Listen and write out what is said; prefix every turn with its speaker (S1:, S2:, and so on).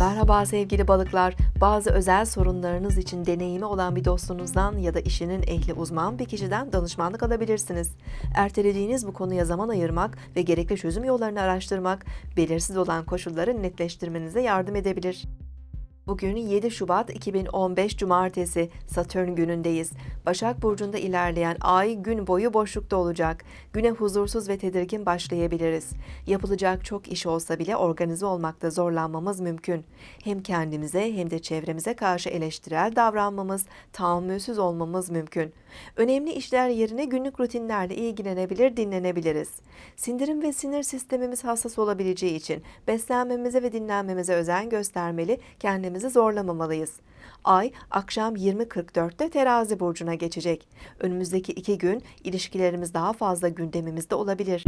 S1: Merhaba sevgili balıklar. Bazı özel sorunlarınız için deneyimi olan bir dostunuzdan ya da işinin ehli uzman bir kişiden danışmanlık alabilirsiniz. Ertelediğiniz bu konuya zaman ayırmak ve gerekli çözüm yollarını araştırmak, belirsiz olan koşulları netleştirmenize yardım edebilir. Bugün 7 Şubat 2015 Cumartesi Satürn günündeyiz. Başak Burcu'nda ilerleyen ay gün boyu boşlukta olacak. Güne huzursuz ve tedirgin başlayabiliriz. Yapılacak çok iş olsa bile organize olmakta zorlanmamız mümkün. Hem kendimize hem de çevremize karşı eleştirel davranmamız, tahammülsüz olmamız mümkün. Önemli işler yerine günlük rutinlerle ilgilenebilir, dinlenebiliriz. Sindirim ve sinir sistemimiz hassas olabileceği için beslenmemize ve dinlenmemize özen göstermeli, kendimizi zorlamamalıyız. Ay akşam 20.44'te terazi burcuna geçecek. Önümüzdeki iki gün ilişkilerimiz daha fazla gündemimizde olabilir.